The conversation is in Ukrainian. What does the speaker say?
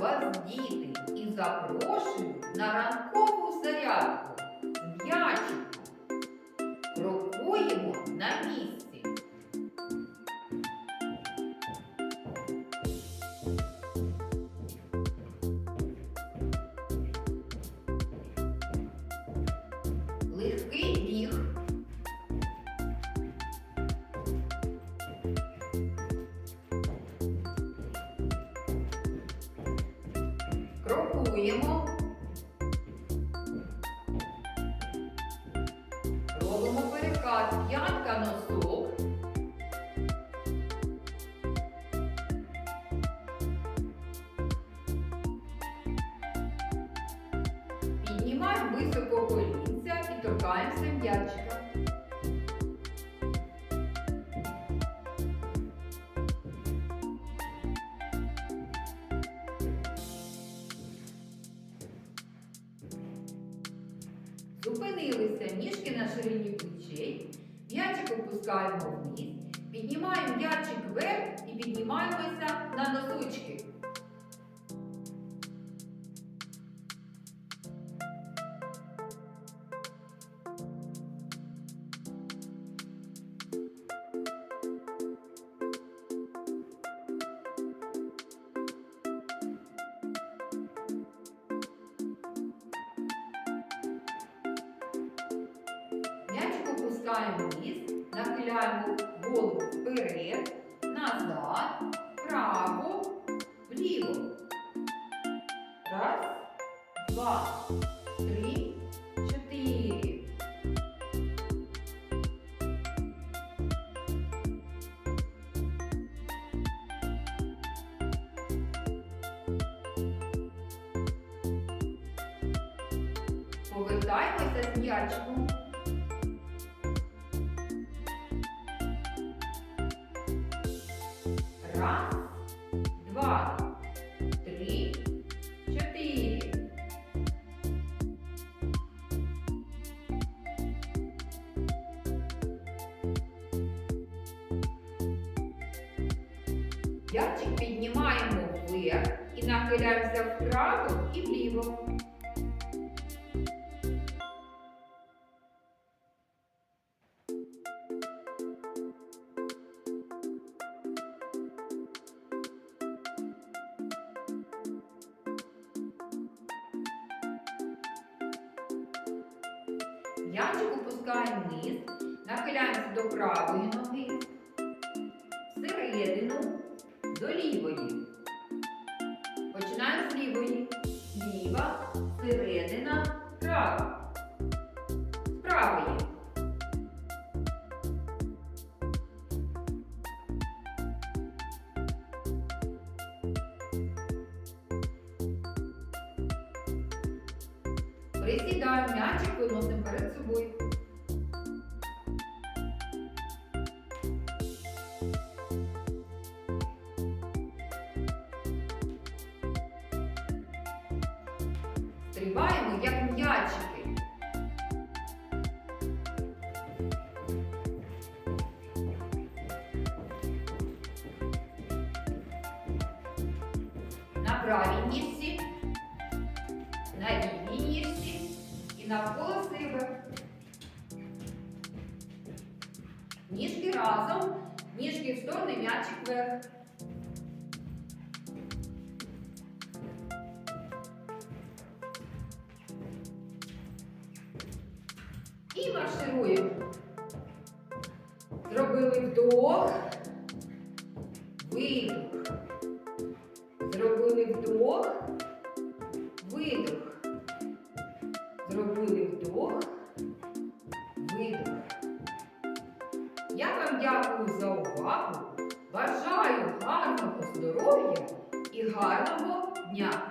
вас, діти, і запрошую на ранкову зарядку М'ячику. Крокуємо на місці. Крокуємо. Робимо перекат. П'ятка носок. Піднімаємо високо колінця і торкаємося м'ячика. Зупинилися ніжки на ширині плечей, м'ячик опускаємо вниз, піднімаємо м'ячик вверх і піднімаємося на носочки. Опускаємо вниз, нахиляємо голову вперед, назад, вправо, вліво. Раз, два, три, чотири. Повертаємося з м'ячиком. Раз, два, три, чотири. М'ячик піднімаємо вверх і нахиляємося вправо і вліво. М'ячик опускаємо вниз, нахиляємося до правої ноги, всередину, до лівої. Починаємо з лівої. Ліва, середина, Присідаємо м'ячик, виносимо перед собою. Стрибаємо, як м'ячики. На правій ніжці, навколо себе. Ніжки разом, ніжки в сторони, м'ячик вверх. І маршируємо. Зробили вдох, видох. Зробили вдох, дякую за увагу. Бажаю гарного здоров'я і гарного дня!